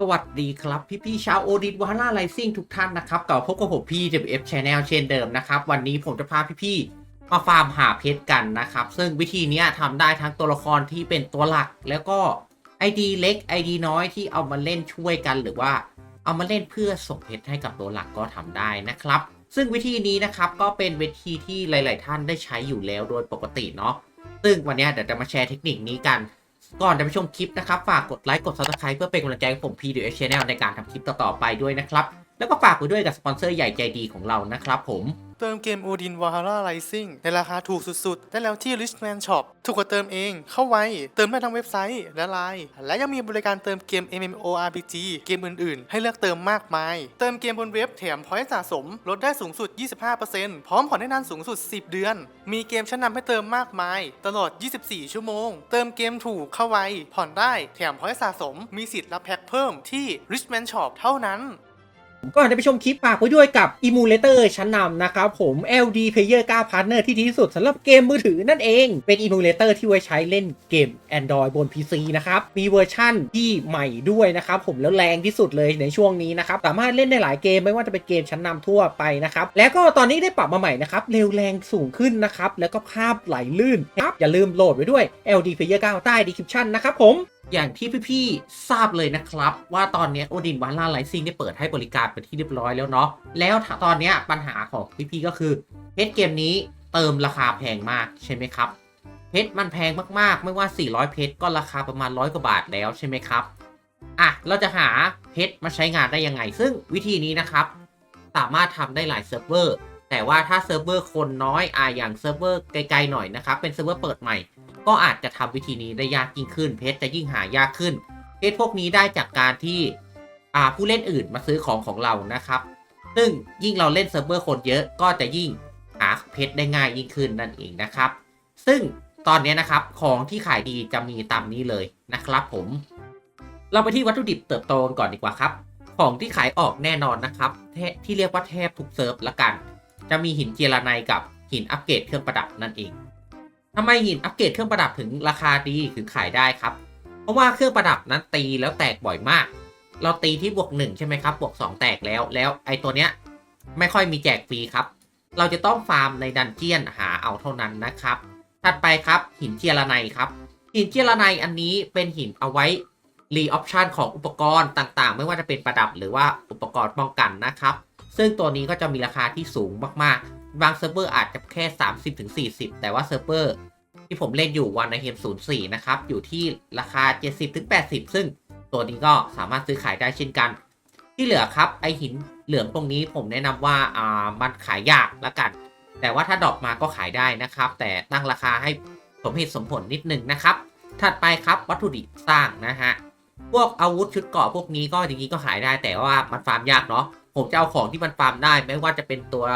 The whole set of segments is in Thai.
สวัสดีครับ พี่พี่ๆชาวโอดินวาร่าไลซิ่งทุกท่านนะครับกลับพบกับผมพี่ WF Channel เช่นเดิมนะครับ วันนี้ผมจะพาพี่พี่ๆมาฟาร์มหาเพชรกันนะครับ ซึ่งวิธีนี้ทำได้ทั้งตัวละครที่เป็นตัวหลัก แล้วก็ ID เล็ก ID น้อยที่เอามาเล่นช่วยกันหรือว่า เอามาเล่นเพื่อส่งเพชรให้กับตัวหลักก็ทำได้นะครับ ซึ่งวิธีนี้นะครับก็เป็นวิธีที่หลาย ๆ ท่านได้ใช้อยู่แล้วโดยปกติเนาะซึ่งวันนี้เดี๋ยวจะมาแชร์เทคนิคนี้กัน ก่อนจะไปชมคลิปนะครับ ฝากกดไลค์กด subscribe เพื่อเป็นกำลังใจให้ผม PDS Channel ในการทำคลิปต่อๆไปด้วยนะครับ แล้วก็ฝากไปด้วยกับสปอนเซอร์ใหญ่ใจดีของเรานะครับผม เติมเกม Odin Valhalla Rising ในราคาถูกสุดๆ ได้แล้วที่ Richman Shop ถูกกว่าเติมเอง เข้าไว เติมได้ทั้งเว็บไซต์และไลน์ และยังมีบริการเติมเกม MMORPG เกมอื่นๆ ให้เลือกเติมมากมาย เติมเกมบนเว็บแถมพอยต์สะสม ลดได้สูงสุด 25%พร้อมผ่อนได้นานสูงสุด 10 เดือน มีเกมชั้นนำให้เติมมากมาย ตลอด 24 ชั่วโมง เติมเกมถูกเข้าไว ผ่อนได้ แถมพอยต์สะสม มีสิทธิ์รับแพ็คเพิ่มที่ Richman Shop เท่านั้น ก่อนจะไปชมคลิปฝากไว้ด้วยกับ Emulator ชั้นนำนะครับผม LD Player 9 Partner ที่ดีที่สุดสำหรับเกมมือถือนั่นเอง เป็น Emulator ที่ไว้ใช้เล่นเกม Android บน PC นะครับ มีเวอร์ชั่นที่ใหม่ด้วยนะครับผมแล้วแรงที่สุดเลยในช่วงนี้นะครับ สามารถเล่นได้หลายเกมไม่ว่าจะเป็นเกมชั้นนำทั่วไปนะครับ แล้วก็ตอนนี้ได้ปรับมาใหม่นะครับ เร็วแรงสูงขึ้นนะครับ แล้วก็ภาพไหลลื่นครับอย่าลืมโหลดไว้ด้วย LD Player 9 ใต้ description นะครับผม อย่างที่พี่ๆทราบเลยนะครับ ว่าตอนนี้โอดินวาร่าไลซิงได้เปิดให้บริการเป็นที่เรียบร้อยแล้วเนาะแล้วตอนนี้ปัญหาของพี่ๆก็คือเพชรเกมนี้เติมราคาแพงมากใช่ไหมครับเพชรมันแพงมากๆ ไม่ว่า 400 เพชรก็ราคาประมาณร้อยกว่าบาทแล้วใช่ไหมครับอะเราจะหาเพชรมาใช้งานได้ยังไง ซึ่งวิธีนี้นะครับ สามารถทำได้หลายเซิร์ฟเวอร์แต่ว่าถ้าเซิร์ฟเวอร์คนน้อยอะอย่างเซิร์ฟเวอร์ไกลๆหน่อยนะครับเป็นเซิร์ฟเวอร์เปิดใหม่ ก็อาจจะทำวิธีนี้ได้ยากยิ่งขึ้น เพชรจะยิ่งหายากขึ้น เพชรพวกนี้ได้จากการที่ผู้เล่นอื่นมาซื้อของของเรานะครับ ซึ่งยิ่งเราเล่นเซิร์ฟเวอร์คนเยอะก็จะยิ่งหาเพชรได้ง่ายยิ่งขึ้นนั่นเองนะครับ ซึ่งตอนนี้นะครับของที่ขายดีจะมีตามนี้เลยนะครับผม เราไปที่วัตถุดิบเติบโตกันก่อนดีกว่าครับ ของที่ขายออกแน่นอนนะครับทที่เรียกว่าแทบทุกเซิร์ฟละกัน จะมีหินเจลาไนกับหินอัปเกรดเครื่องประดับนั่นเอง ทำไมหินอัปเกรดเครื่องประดับถึงราคาดีถึงขายได้ครับ เพราะว่าเครื่องประดับนั้นตีแล้วแตกบ่อยมาก เราตีที่บวกหนึ่งใช่ไหมครับบวกสองแตกแล้วแล้วไอ้ตัวเนี้ยไม่ค่อยมีแจกฟรีครับ เราจะต้องฟาร์มในดันเจียนหาเอาเท่านั้นนะครับ ถัดไปครับหินเจียรไนครับ หินเจียรไนอันนี้เป็นหินเอาไว้รีออปชันของอุปกรณ์ต่างๆ ไม่ว่าจะเป็นประดับหรือว่าอุปกรณ์ป้องกันนะครับ ซึ่งตัวนี้ก็จะมีราคาที่สูงมากๆ บางเซิร์ฟเวอร์อาจจะแค่ 30-40แต่ว่าเซิร์ฟเวอร์ที่ผมเล่นอยู่วันในเฮม04 นะครับ อยู่ที่ราคา 70-80ซึ่งตัวนี้ก็สามารถซื้อขายได้เช่นกัน ที่เหลือครับ ไอหินเหลืองตรงนี้ผมแนะนำว่าอ่ามันขายยากละกัน แต่ว่าถ้าดรอปมาก็ขายได้นะครับ แต่ตั้งราคาให้สมเหตุสมผลนิดนึงนะครับ ถัดไปครับวัตถุดิบสร้างนะฮะพวกอาวุธชุดเกราะพวกนี้ก็จริงๆก็ขายได้แต่ว่ามันฟาร์มยากเนาะผมจะเอาของที่มันฟาร์มได้ ไม่ว่าจะเป็นตัว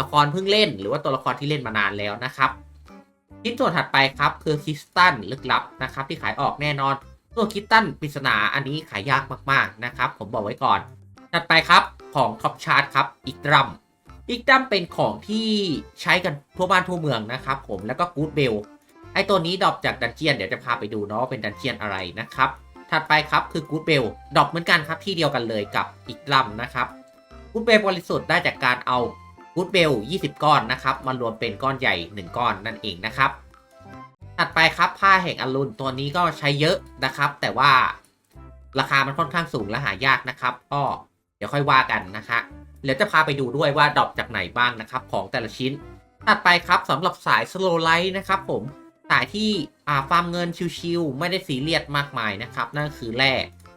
ละครเพิ่งเล่น หรือว่าตัวละครที่เล่นมานานแล้วนะครับชิ้นส่วนถัดไปครับคือคิสตัลลึกลับนะครับที่ขายออกแน่นอนตัวคิสตัลปริศนาอันนี้ขายยากมากๆนะครับ ผมบอกไว้ก่อน ถัดไปครับของท็อปชาร์ตครับอีกดรัมอีกดรัมเป็นของที่ใช้กันทั่วบ้านทั่วเมืองนะครับผมแล้วก็กู๊ดเบลไอตัวนี้ดรอปจากดันเจียนเดี๋ยวจะพาไปดูเนาะเป็นดันเจียนอะไรนะครับ ถัดไปครับคือกู๊ดเบลดรอปเหมือนกันครับที่เดียวกันเลยกับอีกดรัมนะครับกู๊ดเบลบริสุทธิ์ได้จากการเอา กูดเบล20 ก้อนนะครับ มารวมเป็นก้อนใหญ่ 1 ก้อนนั่นเองนะครับ ถัดไปครับผ้าแห่งอรุณตัวนี้ก็ใช้เยอะนะครับ แต่ว่าราคามันค่อนข้างสูงและหายากนะครับ ก็เดี๋ยวค่อยว่ากันนะคะเดี๋ยวจะพาไปดูด้วยว่าดรอปจากไหนบ้างนะครับ ของแต่ละชิ้น ถัดไปครับสำหรับสายสโลไลท์นะครับผมสายที่อ่าฟาร์มเงินชิวๆไม่ได้สีเรียดมากมายนะครับ นั่นคือแร่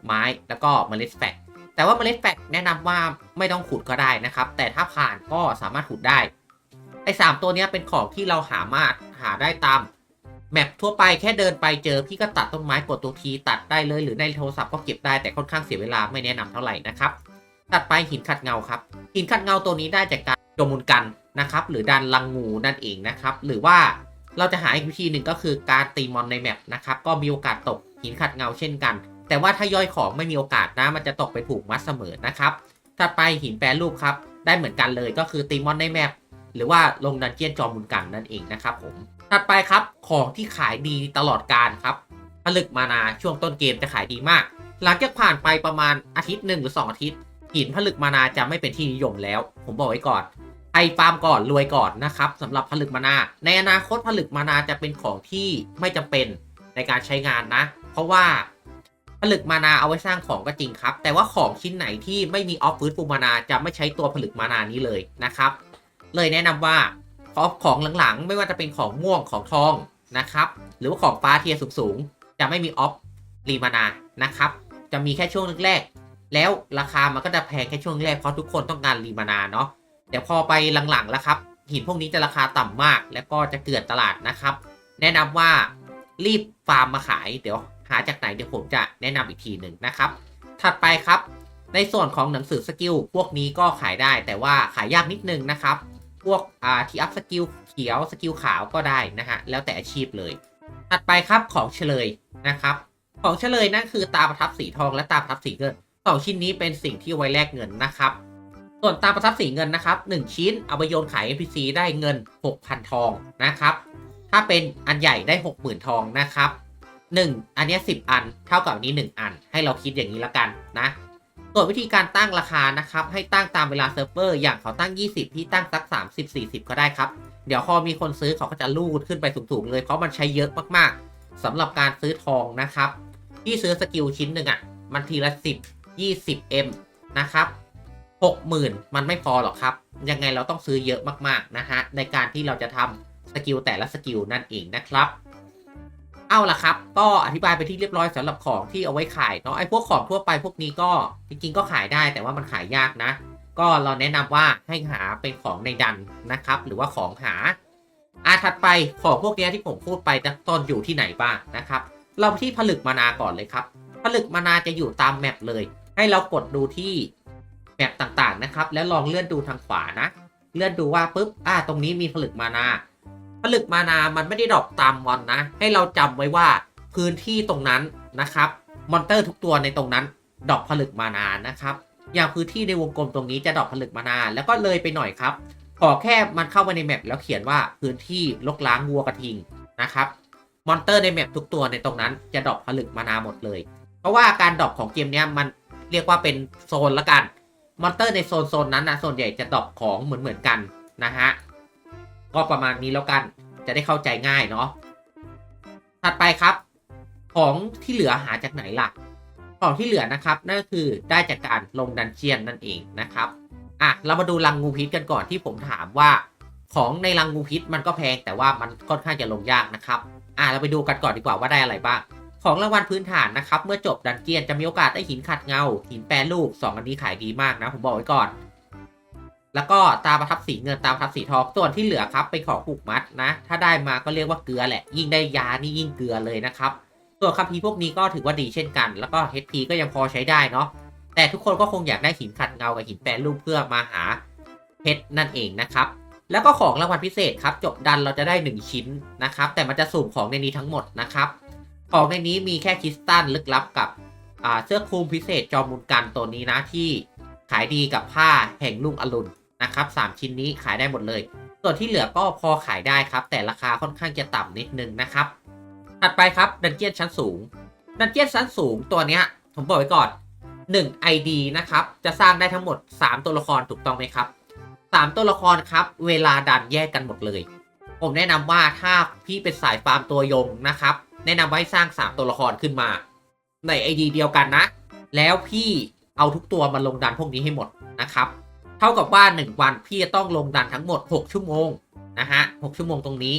ไม้แล้วก็เมล็ดแฟก แต่ว่าเมล็ดแฟกแนะนำว่าไม่ต้องขุดก็ได้นะครับ แต่ถ้าผ่านก็สามารถขุดได้ไอ้สามตัวนี้เป็นของที่เราหามาหาได้ตามแมปทั่วไปแค่เดินไปเจอพี่ก็ตัดต้นไม้กดตัวทีตัดได้เลยหรือในโทรศัพท์ก็เก็บได้แต่ค่อนข้างเสียเวลาไม่แนะนำเท่าไหร่นะครับตัดไปหินขัดเงาครับ หินขัดเงาตัวนี้ได้จากการโจมุนกันนะครับ หรือดันลังงูนั่นเองนะครับ หรือว่าเราจะหาอีกวิธีหนึ่งก็คือการตีมอนในแมปนะครับก็มีโอกาสตกหินขัดเงาเช่นกัน แต่ว่าถ้าย่อยของไม่มีโอกาสนะมันจะตกไปผูกมัดเสมอนะครับถัดไปหินแปรรูปครับ ได้เหมือนกันเลยก็คือตีมอนในแมปหรือว่าลงดันเจียนจอมุนกันนั่นเองนะครับผมถัดไปครับของที่ขายดีตลอดการครับผลึกมานาช่วงต้นเกมจะขายดีมาก หลังจากผ่านไปประมาณอาทิตย์หนึ่งหรือ 2 อาทิตย์ หินผลึกมานาจะไม่เป็นที่นิยมแล้ว ผมบอกไว้ก่อนใครฟาร์มก่อนรวยก่อนนะครับสำหรับผลึกมานา ในอนาคตผลึกมานาจะเป็นของที่ไม่จำเป็นในการใช้งานนะ เพราะว่า ลึกมานาเอาไว้สร้างของก็จริงครับ แต่ว่าของชิ้นไหนที่ไม่มีออฟฟื้นฟูมานาจะไม่ใช้ตัวผลึกมานานี้เลยนะครับ เลยแนะนำว่าขอของหลังๆ ไม่ว่าจะเป็นของม่วงของทองนะครับ หรือว่าของฟ้าเทียสูงๆ จะไม่มีออฟรีมานานะครับ จะมีแค่ช่วงแรกๆ แล้วราคามันก็จะแพงแค่ช่วงแรกเพราะทุกคนต้องการรีมานาเนาะเดี๋ยวพอไปหลังๆแล้วครับ หินพวกนี้จะราคาต่ำมาก แล้วก็จะเกลื่อนตลาดนะครับ แนะนำว่ารีบฟาร์มมาขายเดี๋ยว หาจากไหนเดี๋ยวผมจะแนะนำอีกทีหนึ่งนะครับ ถัดไปครับ ในส่วนของหนังสือสกิลพวกนี้ก็ขายได้ แต่ว่าขายยากนิดนึงนะครับ พวกอ่าที่อัพสกิลเขียวสกิลขาวก็ได้นะฮะแล้วแต่อาชีพเลย ถัดไปครับของเฉลยนะครับ ของเฉลยนั่นคือตาประทับสีทองและตาประทับสีเงินสองชิ้นนี้เป็นสิ่งที่ไว้แลกเงินนะครับ ส่วนตาประทับสีเงินนะครับ1ชิ้นเอาไปโยนขาย NPC ได้เงิน 6,000 ทองนะครับ ถ้าเป็นอันใหญ่ได้ 60,000 ทองนะครับ 1 อันนี้ 10 อัน เท่ากับอันนี้ 1 อัน ให้เราคิดอย่างนี้ละกันนะส่วนวิธีการตั้งราคานะครับ ให้ตั้งตามเวลาเซิร์ฟเวอร์อย่างเขาตั้ง 20พี่ตั้งสัก 30 40 ก็ได้ครับ เดี๋ยวพอมีคนซื้อเขาก็จะลูดขึ้นไปสูงๆเลย เพราะมันใช้เยอะมากๆสำหรับการซื้อทองนะครับ ที่ซื้อสกิลชิ้นหนึ่งอะ่ะ มันทีละ 10 20 M นะครับ60,000 มันไม่พอหรอกครับ ยังไงเราต้องซื้อเยอะมากๆนะฮะในการที่เราจะทำสกิลแต่ละสกิลนั่นเองนะครับ เอาล่ะครับ ก็อธิบายไปที่เรียบร้อยสำหรับของที่เอาไว้ขายเนาะไอ้พวกของทั่วไปพวกนี้ก็จริงๆก็ขายได้แต่ว่ามันขายยากนะ ก็เราแนะนำว่าให้หาเป็นของในดันนะครับ หรือว่าของหาอาถัดไปของพวกนี้ที่ผมพูดไปจะต้นอยู่ที่ไหนบ้างนะครับ เราที่ผลึกมานาก่อนเลยครับ ผลึกมานาจะอยู่ตามแมปเลย ให้เรากดดูที่แมปต่างๆนะครับ แล้วลองเลื่อนดูทางขวานะ เลื่อนดูว่าปุ๊บอ่าตรงนี้มีผลึกมานา ลึกมานา มันไม่ได้ดรอปตามมอนนะ ให้เราจำไว้ว่าพื้นที่ตรงนั้นนะครับ มอนเตอร์ทุกตัวในตรงนั้นดรอปผลึกมานานะครับ อย่างพื้นที่ในวงกลมตรงนี้จะดรอปผลึกมานา แล้วก็เลยไปหน่อยครับ ขอแค่มันเข้ามาในแมปแล้วเขียนว่าพื้นที่ลกล้างวัวกระทิงนะครับ มอนเตอร์ในแมปทุกตัวในตรงนั้นจะดรอปผลึกมานาหมดเลย เพราะว่าการดรอปของเกมนี้มันเรียกว่าเป็นโซนละกัน มอนเตอร์ในโซนโซนนั้นนะส่วนใหญ่จะดรอปของเหมือนเหมือนกันนะฮะ ก็ประมาณนี้แล้วกัน จะได้เข้าใจง่ายเนาะถัดไปครับ ของที่เหลือหาจากไหนล่ะ ของที่เหลือนะครับนั่นก็คือได้จากการลงดันเจียนนั่นเองนะครับอะเรามาดูรังงูพิษกันก่อนที่ผมถามว่า ของในรังงูพิษมันก็แพงแต่ว่ามันค่อนข้างจะลงยากนะครับอะเราไปดูกันก่อนดีกว่าว่าได้อะไรบ้างของรางวัลพื้นฐานนะครับ เมื่อจบดันเจียนจะมีโอกาสได้หินขัดเงา หินแปรรูปสองอันนี้ขายดีมากนะ ผมบอกไว้ก่อน แล้วก็ตาประทับสีเงินตาประทับสีทองส่วนที่เหลือครับเป็นขอผูกมัดนะ ถ้าได้มาก็เรียกว่าเกลือแหละ ยิ่งได้ยานี่ยิ่งเกลือเลยนะครับ ส่วนคัมภีร์พวกนี้ก็ถือว่าดีเช่นกัน แล้วก็ HP ก็ยังพอใช้ได้เนาะแต่ทุกคนก็คงอยากได้หินขัดเงากับหินแปรรูปเพื่อมาหาเพชรนั่นเองนะครับแล้วก็ของรางวัลพิเศษครับ จบดันเราจะได้ 1 ชิ้นนะครับ แต่มันจะสุ่มของในนี้ทั้งหมดนะครับ ของในนี้มีแค่คริสตัลลึกลับกับเสื้อคลุมพิเศษจอมุนกันตัวนี้นะที่ขายดีกับผ้าแห่งลุงอรุณ นะครับสามชิ้นนี้ขายได้หมดเลย ส่วนที่เหลือก็พอขายได้ครับ แต่ราคาค่อนข้างจะต่ำนิดนึงนะครับ ถัดไปครับดันเจียนชั้นสูง ดันเจียนชั้นสูงตัวเนี้ยผมบอกไว้ก่อน 1 ID นะครับ จะสร้างได้ทั้งหมด 3 ตัวละครถูกต้องไหมครับ 3 ตัวละครครับ เวลาดันแยกกันหมดเลย ผมแนะนำว่าถ้าพี่เป็นสายฟาร์มตัวยงนะครับ แนะนำว่าให้สร้าง 3 ตัวละครขึ้นมา ใน ID เดียวกันนะ แล้วพี่เอาทุกตัวมาลงดันพวกนี้ให้หมดนะครับ เท่ากับว่า 1 วันพี่จะต้องลงดันทั้งหมด 6 ชั่วโมงนะฮะ6ชั่วโมงตรงนี้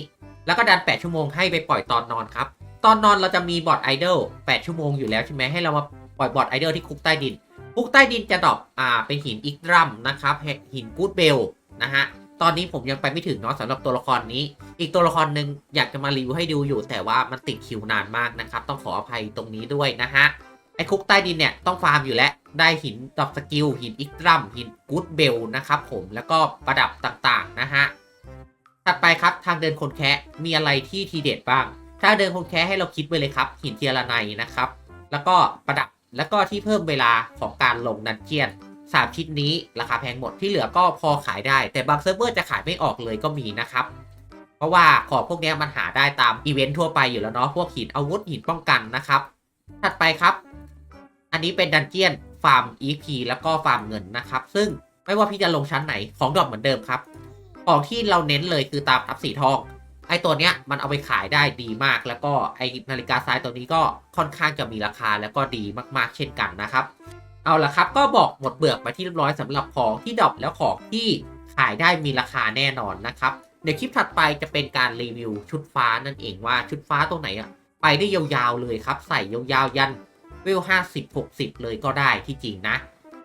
แล้วก็ดัน 8 ชั่วโมงให้ไปปล่อยตอนนอนครับ ตอนนอนเราจะมีบอร์ดไอดอล8ชั่วโมงอยู่แล้วใช่ไหมให้เรามาปล่อยบอร์ดไอดอลที่คุกใต้ดิน คุกใต้ดินจะดรอปอ่าเป็นหินอีกรัมนะครับหินกูดเบลนะฮะตอนนี้ผมยังไปไม่ถึงเนาะสำหรับตัวละครนี้ อีกตัวละครหนึ่งอยากจะมารีวิวให้ดูอยู่ แต่ว่ามันติดคิวนานมากนะครับ ต้องขออภัยตรงนี้ด้วยนะฮะไอ้คุกใต้ดินเนี่ยต้องฟาร์มอยู่แล้ว ได้หินดอกสกิล หินอีกดรัม หินกูดเบลนะครับผมแล้วก็ประดับต่างๆนะฮะ ถัดไปครับทางเดินคนแคะมีอะไรที่ทีเด็ดบ้าง ถ้าเดินคนแคะให้เราคิดไว้เลยครับ หินเทียรไนนะครับ แล้วก็ประดับแล้วก็ที่เพิ่มเวลาของการลงดันเจียนสามชิ้นนี้ราคาแพงหมดที่เหลือก็พอขายได้ แต่บางเซิร์ฟเวอร์จะขายไม่ออกเลยก็มีนะครับ เพราะว่าของพวกนี้มันหาได้ตามอีเวนท์ทั่วไปอยู่แล้วเนาะพวกหินอาวุธหินป้องกันนะครับ ถัดไปครับ อันนี้เป็นดันเจียน ฟาร์ม EP แล้วก็ฟาร์มเงินนะครับ ซึ่งไม่ว่าพี่จะลงชั้นไหนของดรอปเหมือนเดิมครับ ของที่เราเน้นเลยคือตามทับสีทอง ไอตัวเนี้ยมันเอาไปขายได้ดีมาก แล้วก็ไอนาฬิกาทรายตัวนี้ก็ค่อนข้างจะมีราคาแล้วก็ดีมากๆ เช่นกันนะครับ เอาละครับก็บอกหมดเปลือกไปที่เรียบร้อยสำหรับของที่ดรอปแล้วของที่ขายได้มีราคาแน่นอนนะครับเดี๋ยวคลิปถัดไปจะเป็นการรีวิวชุดฟ้านั่นเองว่าชุดฟ้าตัวไหนอะไปได้ยาวๆเลยครับ ใส่ยาวๆยัน เวล50 60 เลยก็ได้ที่จริงนะ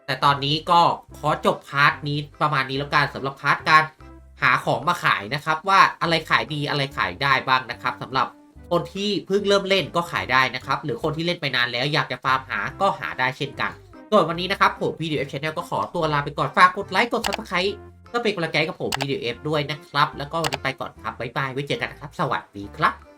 แต่ตอนนี้ก็ขอจบพาร์ทนี้ประมาณนี้แล้วกันสำหรับพาร์ทการหาของมาขายนะครับ ว่าอะไรขายดีอะไรขายได้บ้างนะครับสำหรับคนที่เพิ่งเริ่มเล่นก็ขายได้นะครับ หรือคนที่เล่นไปนานแล้วอยากจะฟาร์มหาก็หาได้เช่นกันส่วนวันนี้นะครับผม PDF Channel ก็ขอตัวลาไปก่อนฝากกดไลค์กด Subscribe ก็เป็นกำลังใจกับผม PDF ด้วยนะครับ แล้วก็วันนี้ไปก่อนครับบ๊ายบายไว้เจอกันนะครับ สวัสดีครับ